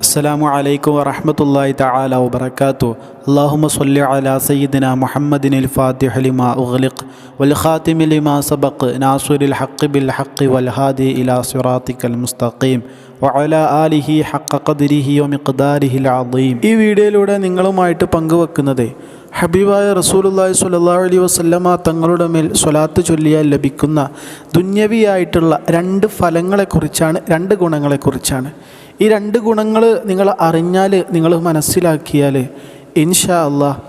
السلام عليكم ورحمة الله تعالى وبركاته اللهم صل على سيدنا محمد الفاتح لما أغلق والخاتم لما سبق ناصر الحق بالحق والهادي إلى صراطك المستقيم وعلى آله حق قدره ومقداره العظيم ഈ വീഡിയോയിലൂടെ നിങ്ങളുമായിട്ട് പങ്കുവെക്കുന്നത് ഹബീബായ റസൂലുള്ളാഹി സ്വല്ലല്ലാഹു അലൈഹി വസല്ലമ തങ്ങളുടെ മേൽ സ്വലാത്ത് ചൊല്ലിയാൽ ലഭിക്കുന്ന ദുന്യവിയായിട്ടുള്ള രണ്ട് ഫലങ്ങളെക്കുറിച്ചാണ് രണ്ട് ഗുണങ്ങളെക്കുറിച്ചാണ്. ഈ രണ്ട് ഗുണങ്ങൾ നിങ്ങൾ അറിഞ്ഞാൽ നിങ്ങൾ മനസ്സിലാക്കിയാൽ ഇൻഷാ അള്ളാഹ്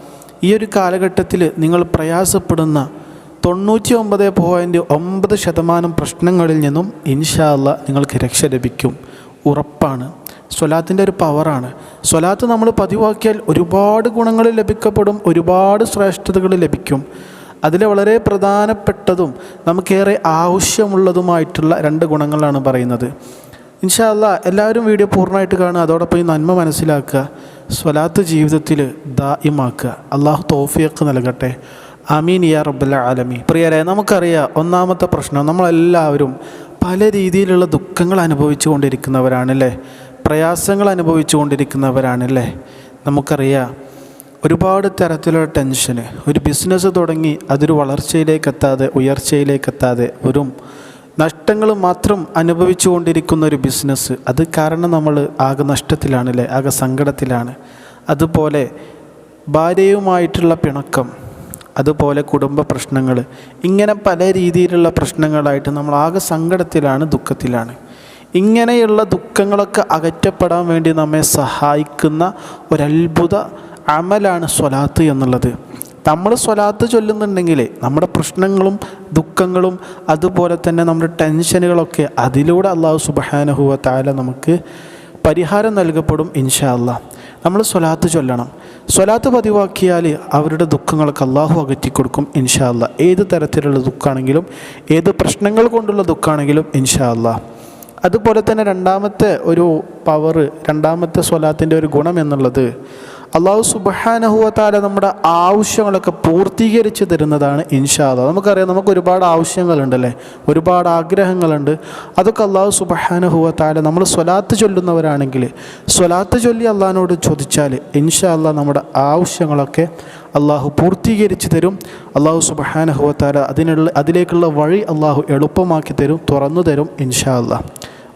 ഈ ഒരു കാലഘട്ടത്തിൽ നിങ്ങൾ പ്രയാസപ്പെടുന്ന തൊണ്ണൂറ്റി ഒമ്പത് പോയിന്റ് ഒമ്പത് ശതമാനം പ്രശ്നങ്ങളിൽ നിന്നും ഇൻഷാ അള്ളാഹ് നിങ്ങൾക്ക് രക്ഷ ലഭിക്കും. ഉറപ്പാണ്. സ്വലാത്തിന്റെ ഒരു പവറാണ്. സ്വലാത്ത് നമ്മൾ പതിവാക്കിയാൽ ഒരുപാട് ഗുണങ്ങൾ ലഭിക്കപ്പെടും ഒരുപാട് ശ്രേഷ്ഠതകൾ ലഭിക്കും. അതിൽ വളരെ പ്രധാനപ്പെട്ടതും നമുക്കേറെ ആവശ്യമുള്ളതുമായിട്ടുള്ള രണ്ട് ഗുണങ്ങളാണ് പറയുന്നത്. ഇൻഷാല്ല എല്ലാവരും വീഡിയോ പൂർണമായിട്ട് കാണുക അതോടൊപ്പം ഈ നന്മ മനസ്സിലാക്കുക സ്വലാത്ത് ജീവിതത്തിൽ ദായിമാക്കുക. അള്ളാഹു തോഫിയൊക്കെ നൽകട്ടെ. അമീൻ യാ റബ്ബല്ല ആലമി പ്രിയരെ നമുക്കറിയാം ഒന്നാമത്തെ പ്രശ്നം നമ്മളെല്ലാവരും പല രീതിയിലുള്ള ദുഃഖങ്ങൾ അനുഭവിച്ചു കൊണ്ടിരിക്കുന്നവരാണല്ലേ പ്രയാസങ്ങൾ അനുഭവിച്ചുകൊണ്ടിരിക്കുന്നവരാണല്ലേ? നമുക്കറിയാം ഒരുപാട് തരത്തിലുള്ള ടെൻഷന്. ഒരു ബിസിനസ് തുടങ്ങി അതൊരു ഉയർച്ചയിലേക്ക് എത്താതെ വെറും നഷ്ടങ്ങൾ മാത്രം അനുഭവിച്ചു കൊണ്ടിരിക്കുന്ന ഒരു ബിസിനസ് അത് കാരണം നമ്മൾ ആകെ നഷ്ടത്തിലാണല്ലേ? ആകെ സങ്കടത്തിലാണ്. അതുപോലെ ഭാര്യയുമായിട്ടുള്ള പിണക്കം അതുപോലെ കുടുംബ പ്രശ്നങ്ങൾ ഇങ്ങനെ പല രീതിയിലുള്ള പ്രശ്നങ്ങളായിട്ട് നമ്മൾ ആകെ സങ്കടത്തിലാണ് ദുഃഖത്തിലാണ്. ഇങ്ങനെയുള്ള ദുഃഖങ്ങളൊക്കെ അകറ്റപ്പെടാൻ വേണ്ടി നമ്മെ സഹായിക്കുന്ന ഒരത്ഭുത അമലാണ് സ്വലാത്ത് എന്നുള്ളത്. നമ്മൾ സ്വലാത്ത് ചൊല്ലുന്നുണ്ടെങ്കിൽ നമ്മുടെ പ്രശ്നങ്ങളും ദുഃഖങ്ങളും അതുപോലെ തന്നെ നമ്മുടെ ടെൻഷനുകളൊക്കെ അതിലൂടെ അള്ളാഹു സുബഹാനഹുവ താല നമുക്ക് പരിഹാരം നൽകപ്പെടും ഇൻഷാ അല്ല നമ്മൾ സ്വലാത്ത് ചൊല്ലണം. സ്വലാത്ത് പതിവാക്കിയാൽ അവരുടെ ദുഃഖങ്ങൾക്ക് അള്ളാഹു അകറ്റിക്കൊടുക്കും ഇൻഷാ അല്ല ഏത് തരത്തിലുള്ള ദുഃഖമാണെങ്കിലും ഏത് പ്രശ്നങ്ങൾ കൊണ്ടുള്ള ദുഃഖമാണെങ്കിലും ഇൻഷാ അള്ളാഹ് അതുപോലെ തന്നെ രണ്ടാമത്തെ ഒരു പവർ രണ്ടാമത്തെ സ്വലാത്തിന്റെ ഒരു ഗുണം എന്നുള്ളത് അള്ളാഹു സുബഹാനഹുവത്താല നമ്മുടെ ആവശ്യങ്ങളൊക്കെ പൂർത്തീകരിച്ച് തരുന്നതാണ് ഇൻഷാദ നമുക്കറിയാം നമുക്ക് ഒരുപാട് ആവശ്യങ്ങളുണ്ടല്ലേ? ഒരുപാട് ആഗ്രഹങ്ങളുണ്ട്. അതൊക്കെ അള്ളാഹു സുബഹാനഹുവത്താല നമ്മൾ സ്വലാത്ത് ചൊല്ലുന്നവരാണെങ്കിൽ സ്വലാത്ത് ചൊല്ലി അള്ളഹാനോട് ചോദിച്ചാൽ ഇൻഷാ അള്ളാഹ് നമ്മുടെ ആവശ്യങ്ങളൊക്കെ അള്ളാഹു പൂർത്തീകരിച്ച് തരും. അള്ളാഹു സുബഹാനഹുവത്താല അതിനുള്ള അതിലേക്കുള്ള വഴി അള്ളാഹു എളുപ്പമാക്കി തരും തുറന്നു തരും ഇൻഷാ അള്ളാഹ്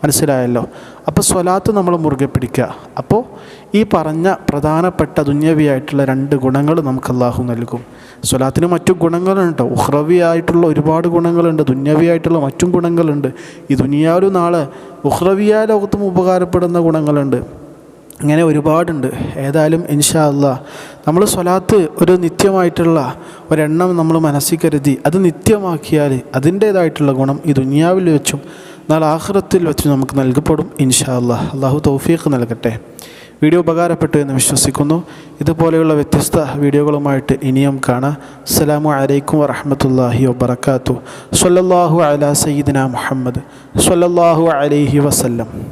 മനസ്സിലായല്ലോ. അപ്പോൾ സ്വലാത്ത് നമ്മൾ മുറുകെ പിടിക്കുക. അപ്പോൾ ഈ പറഞ്ഞ പ്രധാനപ്പെട്ട ദുന്യവിയായിട്ടുള്ള രണ്ട് ഗുണങ്ങൾ നമുക്ക് അള്ളാഹു നൽകും. സ്വലാത്തിന് മറ്റു ഗുണങ്ങളുണ്ട്. ഉഹ്രവിയായിട്ടുള്ള ഒരുപാട് ഗുണങ്ങളുണ്ട്. ദുന്യവിയായിട്ടുള്ള മറ്റും ഗുണങ്ങളുണ്ട്. ഈ ദുനിയാവൊരു നാളെ ഉഹ്രവിയായ ലോകത്തും ഉപകാരപ്പെടുന്ന ഗുണങ്ങളുണ്ട്. ഇങ്ങനെ ഒരുപാടുണ്ട്. ഏതായാലും ഇൻഷാ അല്ല നമ്മൾ സ്വലാത്ത് ഒരു നിത്യമായിട്ടുള്ള ഒരെണ്ണം നമ്മൾ മനസ്സിൽ കരുതി അത് നിത്യമാക്കിയാൽ അതിന്റേതായിട്ടുള്ള ഗുണം ഈ ദുനിയാവിൽ വെച്ചും നാളെ ആഹ്റത്തിൽ വെച്ച് നമുക്ക് നൽകപ്പെടും ഇൻഷാ അള്ളാഹ് അള്ളാഹു തൗഫീഖ് നൽകട്ടെ. വീഡിയോ ഉപകാരപ്പെട്ടു എന്ന് വിശ്വസിക്കുന്നു. ഇതുപോലെയുള്ള വ്യത്യസ്ത വീഡിയോകളുമായിട്ട് ഇനിയും കാണാം. അസ്സലാമു അലൈക്കും വറഹമത്തല്ലാഹി വബർക്കാത്തു സ്വല്ലല്ലാഹു അലാ സയ്യിദിന മുഹമ്മദ്. സല്ലാഹു അലൈഹി വസല്ലം.